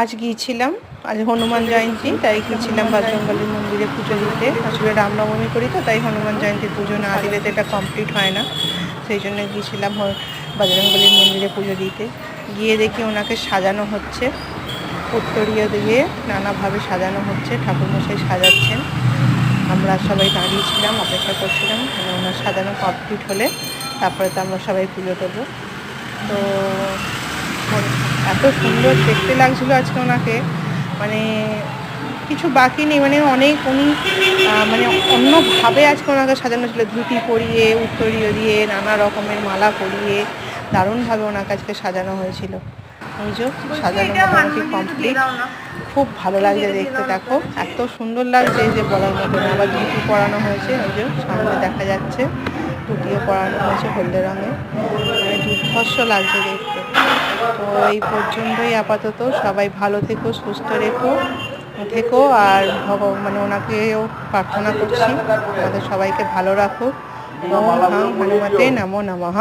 আজ গিয়েছিলাম, আজ হনুমান জয়ন্তী, তাই গিয়েছিলাম বজরংবলী মন্দিরে পুজো দিতে। আসলে রামনবমী করি তো, তাই হনুমান জয়ন্তীর পুজো না দিলে তো এটা কমপ্লিট হয় না। সেই জন্য গিয়েছিলাম বজরংবলীর মন্দিরে পুজো দিতে। গিয়ে দেখি ওনাকে সাজানো হচ্ছে। উত্তরীয় দিয়ে নানাভাবে সাজানো হচ্ছে, ঠাকুরমশাই সাজাচ্ছেন। আমরা সবাই দাঁড়িয়েছিলাম অপেক্ষা করছিলাম মানে ওনার সাজানো কমপ্লিট হলে তারপরে তো আমরা সবাই পুজো দেবো। তো এত সুন্দর দেখতে লাগছিল আজকে ওনাকে। মানে কিছু বাকি নেই মানে অনেক উনি মানে অন্যভাবে আজকে ওনাকে সাজানো ছিল। ধুতি পরিয়ে উত্তরীয় দিয়ে নানা রকমের মালা পরিয়ে দারুণভাবে ওনাকে আজকে সাজানো হয়েছিল। ওই যে সাজানো মোটামুটি কমপ্লিট খুব ভালো লাগছে দেখতে দেখো। এত সুন্দর লাগছে যে বলার মতো আবার ধুতি পরানো হয়েছে ওই যে সামনে দেখা যাচ্ছে। ধুতিও পরানো হয়েছে হলদে রঙের মানে দুর্ধর্ষ লাগছে দেখতে। তো এই পর্যন্তই আপাতত। সবাই ভালো থেকো, সুস্থ রেখো, থেকো আর ভগ মানে ওনাকেও প্রার্থনা করছি। আমাদের সবাইকে ভালো রাখো ওম হাং হনুমতে নমো নমঃ।